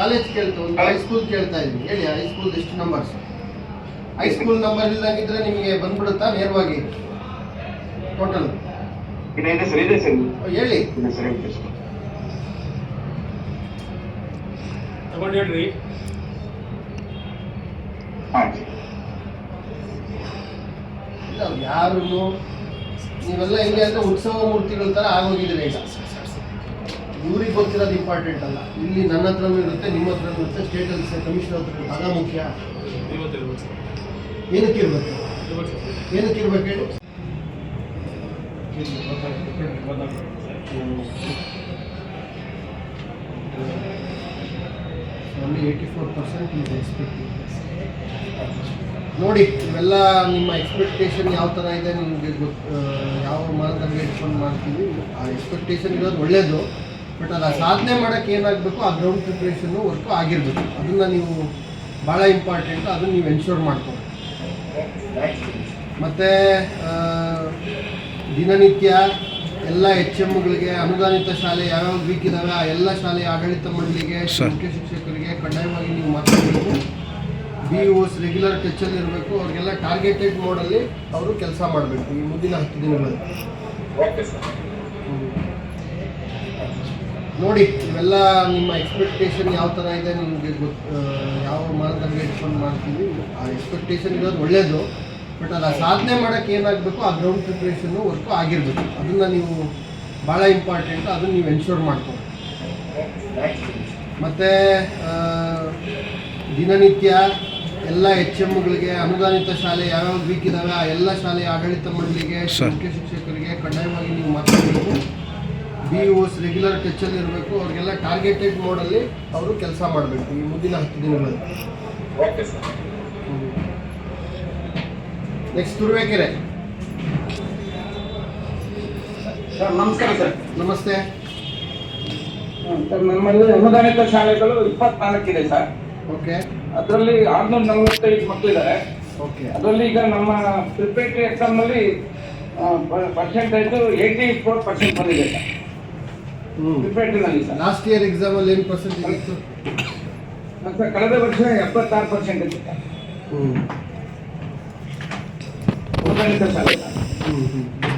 College ಕೇಳ್ತಾ ಒಂದು high school ಕೇಳ್ತಾ ಇದ್ದೀನಿ. ಹೇಳಿ ಹೈಸ್ಕೂಲ್ ಎಷ್ಟು ನಂಬರ್ಸ್ ಹೈಸ್ಕೂಲ್ ನಂಬರ್ ಇಲ್ದಾಗಿದ್ರೆ ನಿಮಗೆ ಬಂದ್ಬಿಡುತ್ತಾ ನೇರವಾಗಿ? ಟೋಟಲ್ ಇಲ್ಲ ಇದೆ ಸರ್ ಇದೆ ಸರ್. ಹೇಳಿ. ತಗೊಂಡು ಹೇಳ್ರಿ. ಇಲ್ಲ ಯಾರು ನೀವೆಲ್ಲ ಹೆಂಗೆ ಅಂದ್ರೆ ಉತ್ಸವ ಮೂರ್ತಿಗಳ ತರ ಆಗೋಗಿದ್ರೆ ಈಗ. ಇವ್ರಿಗೆ ಗೊತ್ತಿರೋದು ಇಂಪಾರ್ಟೆಂಟ್ ಅಲ್ಲ. ಇಲ್ಲಿ ನನ್ನ ಹತ್ರನೂ ಇರುತ್ತೆ, ನಿಮ್ಮ ಹತ್ರನೂ ಇರುತ್ತೆ ಸ್ಟೇಟಲ್ಲಿ ಕಮಿಷನರ್ ಹತ್ರ ಬಹಳ ಮುಖ್ಯ. ಏನಕ್ಕೆ ಇರ್ಬೇಕು? ಏನಕ್ಕೆ ಇರ್ಬೇಕು ಹೇಳಿ? ಓನ್ಲಿ ಏಯ್ಟಿ ಫೋರ್ ಪರ್ಸೆಂಟ್ ಇದೆ ನೋಡಿ, ಇವೆಲ್ಲ ನಿಮ್ಮ ಎಕ್ಸ್ಪೆಕ್ಟೇಷನ್ ಯಾವ ಥರ ಇದೆ ನಿಮಗೆ ಗೊತ್ತು ಯಾವ ಮಾನದಂಡ ಇಟ್ಕೊಂಡು ಮಾಡ್ತೀವಿ. ಆ ಎಕ್ಸ್ಪೆಕ್ಟೇಷನ್ ಇರೋದು ಒಳ್ಳೆಯದು ಬಟ್ ಅದು ಸಾಧನೆ ಮಾಡೋಕ್ಕೆ ಏನಾಗಬೇಕು ಆ ಗ್ರೌಂಡ್ ಪ್ರಿಪ್ರೇಷನ್ನು ವರ್ಕು ಆಗಿರಬೇಕು. ಅದನ್ನು ನೀವು ಭಾಳ ಇಂಪಾರ್ಟೆಂಟ್ ಅದನ್ನು ನೀವು ಎನ್ಶೋರ್ ಮಾಡ್ಕೊಬೇಕು. ಮತ್ತು ದಿನನಿತ್ಯ ಎಲ್ಲ ಎಚ್ ಎಮ್ಗಳಿಗೆ ಅನುದಾನಿತ ಶಾಲೆ ಯಾವ್ಯಾವ ವೀಕ್ ಇದ್ದಾವೆ ಆ ಎಲ್ಲ ಶಾಲೆಯ ಆಡಳಿತ ಮಂಡಳಿಗೆ ಮುಖ್ಯ ಶಿಕ್ಷಕರಿಗೆ ಕಡ್ಡಾಯವಾಗಿ ನೀವು ಮಾತಾಡಬೇಕು. ಬಿ ಓಸ್ ರೆಗ್ಯುಲರ್ ಟಚಲ್ಲಿ ಇರಬೇಕು. ಅವ್ರಿಗೆಲ್ಲ ಟಾರ್ಗೆಟೆಡ್ ಮೋಡಲ್ಲಿ ಅವರು ಕೆಲಸ ಮಾಡಬೇಕು ಈ ಮುಂದಿನ ಹತ್ತು ದಿನಗಳಲ್ಲಿ. ಓಕೆ ಸರ್ ನೋಡಿ ಇವೆಲ್ಲ ನಿಮ್ಮ ಎಕ್ಸ್ಪೆಕ್ಟೇಷನ್ ಯಾವ ಥರ ಇದೆ ನಿಮಗೆ ಗೊತ್ತು ಯಾವ ಮಾನದಂಡ ಇಟ್ಕೊಂಡು ಮಾಡ್ತೀವಿ. ಆ ಎಕ್ಸ್ಪೆಕ್ಟೇಷನ್ ಇರೋದು ಒಳ್ಳೆಯದು ಬಟ್ ಅದು ಸಾಧನೆ ಮಾಡೋಕ್ಕೆ ಏನಾಗಬೇಕು ಆ ಗ್ರೌಂಡ್ ಪ್ರಿಪ್ರೇಷನ್ನು ವರ್ಕು ಆಗಿರಬೇಕು. ಅದನ್ನು ನೀವು ಭಾಳ ಇಂಪಾರ್ಟೆಂಟ್ ಅದನ್ನು ನೀವು ಎನ್ಶೋರ್ ಮಾಡ್ಕೊಂಡು ಮತ್ತು ದಿನನಿತ್ಯ ಎಲ್ಲ ಎಚ್ ಎಮ್ಗಳಿಗೆ ಅನುದಾನಿತ ಶಾಲೆ ಯಾವ್ಯಾವ ವೀಕ್ ಇದ್ದಾವೆ ಆ ಎಲ್ಲ ಶಾಲೆಯ ಆಡಳಿತ ಮಂಡಳಿಗೆ ಮುಖ್ಯ ಶಿಕ್ಷಕರಿಗೆ ಕಡ್ಡಾಯವಾಗಿ ನೀವು ಮಾತಾಡಬೇಕು. ಬಿ ಓಸ್ ರೆಗ್ಯುಲರ್ ಟೆಚ್ಚಲ್ಲಿ ಇರಬೇಕು ಅವ್ರಿಗೆಲ್ಲ ಟಾರ್ಗೆಟೆಡ್ ಮೋಡಲ್ಲಿ ಅವರು ಕೆಲಸ ಮಾಡಬೇಕು ಈ ಮುಂದಿನ ಹತ್ತು ದಿನಗಳಲ್ಲಿ. Okay sir next Turuvekere. Sir ನಮಸ್ಕಾರ ಸರ್ ನಮಸ್ತೆ. ಸರ್ ನಮ್ಮಲ್ಲಿ ಅನುದಾನಿತ ಶಾಲೆಗಳು ಇಪ್ಪತ್ನಾಲ್ಕಿದೆ ಸರ್ ಓಕೆ ಅದರಲ್ಲಿ ಆರ್ನೂರ ನಲವತ್ತೈದು ಮಕ್ಕಳಿದ್ದಾರೆ ಓಕೆ ಅದರಲ್ಲಿ ಈಗ ನಮ್ಮ ಪ್ರಿಪೇಟ್ರಿ ಎಕ್ಸಾಮ್ನಲ್ಲಿ ಪರ್ಸೆಂಟೇಜ್ ಏಯ್ಟಿ ಫೋರ್ ಪರ್ಸೆಂಟ್ ಬಂದಿದೆ ಸರ್ ಹ್ಞೂ ಪ್ರಿಪರೇಟರಿ ನಲ್ಲಿ ಸರ್ ಲಾಸ್ಟ್ ಇಯರ್ ಎಕ್ಸಾಮ್ ಅಲ್ಲಿ ಏನು ಪರ್ಸೆಂಟೇಜ್ ಇತ್ತು? ಸರ್ ಕಳೆದ ವರ್ಷ ಎಪ್ಪತ್ತಾರು ಪರ್ಸೆಂಟ್ ಇತ್ತು ಹ್ಮ್. ಹ್ಞೂ